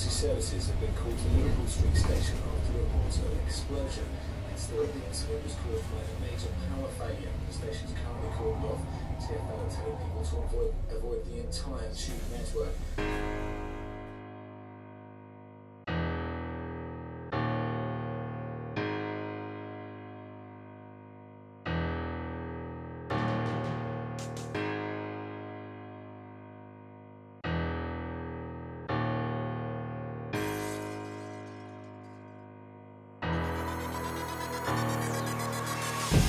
services have been called to Liverpool Street Station after of an explosion. Thought the incident was caused by a major power failure. The station's currently cordoned off. TFL are telling people to avoid, avoid the entire tube network.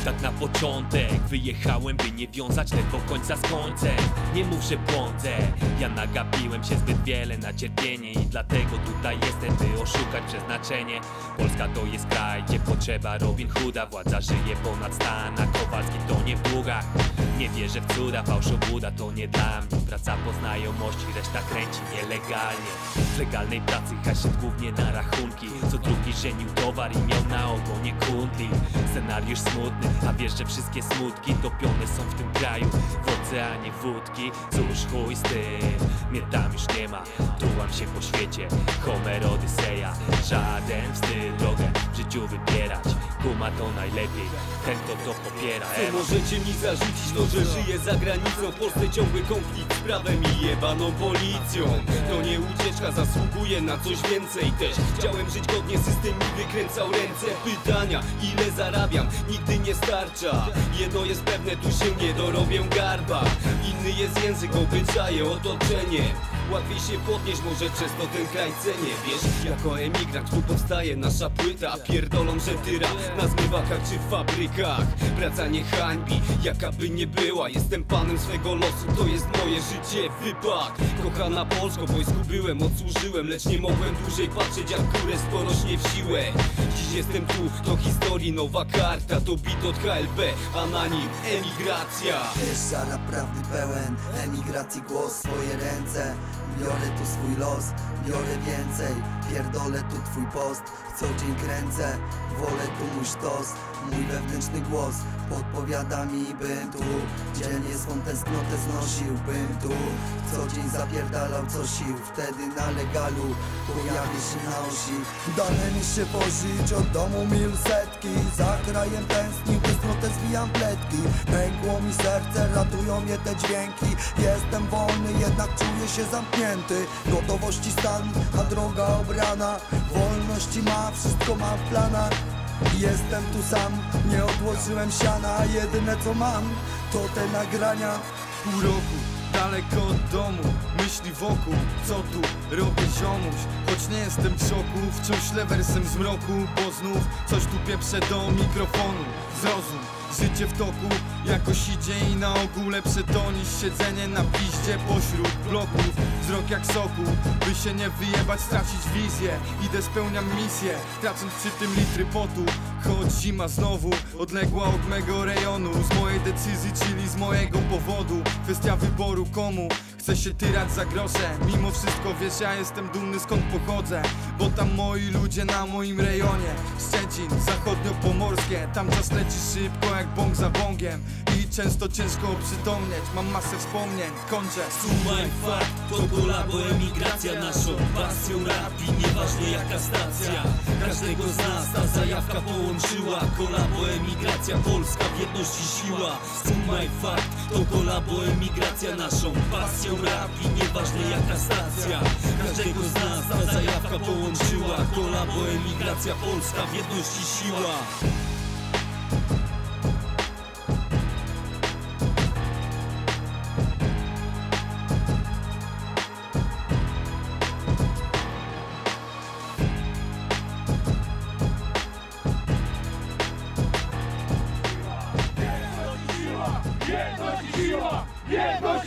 Tak na początek. Wyjechałem, by nie wiązać ledwo końca z końcem. Nie mów, że błądzę, ja nagapiłem się zbyt wiele na cierpienie I dlatego tutaj jestem, by oszukać przeznaczenie. Polska to jest kraj, gdzie potrzeba Robin Hooda. Władza żyje ponad stan, a Kowalski to nie długach Nie wierzę w cuda, fałszobuda to nie dla mnie. Praca po znajomości, reszta kręci nielegalnie. Z legalnej pracy haszet głównie na rachunki. Co drugi żenił towar i miał na ogonie kundli. Scenariusz smutny, a wiesz, że wszystkie smutki Topione są w tym kraju. W oceanie wódki Cóż chuj z tym, mnie tam już nie ma Tułam się po świecie, Homer Odyseja Żaden styl drogę w życiu wybierać Kuma to najlepiej, ten kto to popiera Co Ema. możecie mi zarzucić, to że żyję za granicą. W Polsce ciągły konflikt z prawem i jebaną policją. To nie ucieczka, zasługuje na coś więcej. Też Chciałem żyć godnie, system mi wykręcał ręce. Pytania, ile zarabiam, nigdy nie starcza. Jedno jest pewne, tu się nie dorobię garba. Inny jest język, obyczaje, otoczenie Łatwiej się podnieść, może przez to ten kraj cenię. Wiesz, jako emigrant tu powstaje nasza płyta. Pierdolą, że tyra na zmywakach czy w fabrykach. Praca nie hańbi, jaka by nie była. Jestem panem swego losu, to jest moje życie, wypad Kochana Polsko, wojsku byłem, odsłużyłem Lecz nie mogłem dłużej patrzeć, jak kurę porośnie w siłę. Dziś jestem tu, do historii nowa karta To bit od HLB, a na nim emigracja. Jest szara prawdy pełen Emigracji głos swoje ręce Biorę tu swój los, biorę więcej Pierdolę tu twój post. Co dzień kręcę, wolę tu mój sztos. Mój wewnętrzny głos podpowiada mi bym tu. Dzielnie swą tęsknotę znosił Bym tu co dzień zapierdalał co sił Wtedy na legalu pojawię się na osi. Dane mi się pożyć od domu mil setki. Za krajem tęsknił, tęsknotę zwijam pletki. Pękło mi serce, ratują mnie te dźwięki. Jestem wolny, jednak czuję się zamknięty Gotowości stan, a droga obrana. Wolności ma, wszystko mam w planach. Jestem tu sam, nie odłożyłem siana. Jedyne co mam, to te nagrania. Pół roku Daleko od domu, myśli wokół Co tu robię ziomuś. Choć nie jestem w szoku Wciąż ślę wersem zmroku. Bo znów coś tu pieprze do mikrofonu. Zrozum, życie w toku Jakoś idzie i na ogół lepsze to niż siedzenie na piździe pośród bloków Wzrok jak soku, by się nie wyjebać, stracić wizję. Idę spełniam misję, tracąc przy tym litry potu Choć zima znowu odległa od mego rejonu. Z mojej decyzji, czyli z mojego powodu. Kwestia wyboru komu Chcę się tyrać za grosze. Mimo wszystko wiesz, ja jestem dumny skąd pochodzę. Bo tam moi ludzie na moim rejonie. Szczecin, zachodnio-pomorskie. Tam czas leci szybko jak bąk za bągiem. I często ciężko oprzytomnieć Mam masę wspomnień, kończę. Sumaj fakt, to kolabo emigracja Naszą pasją. Rapi, nieważne jaka stacja. Każdego z nas ta zajawka połączyła Kolabo emigracja, Polska w jedności siła. Sumaj fakt, to kolabo emigracja Naszą pasją. Rapi, nieważne jaka stacja Każdego z nas ta zajawka połączyła. Kolabo emigracja, Polska w jedności siła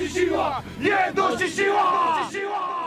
Jedność i siła! Jedność i siła! Siła!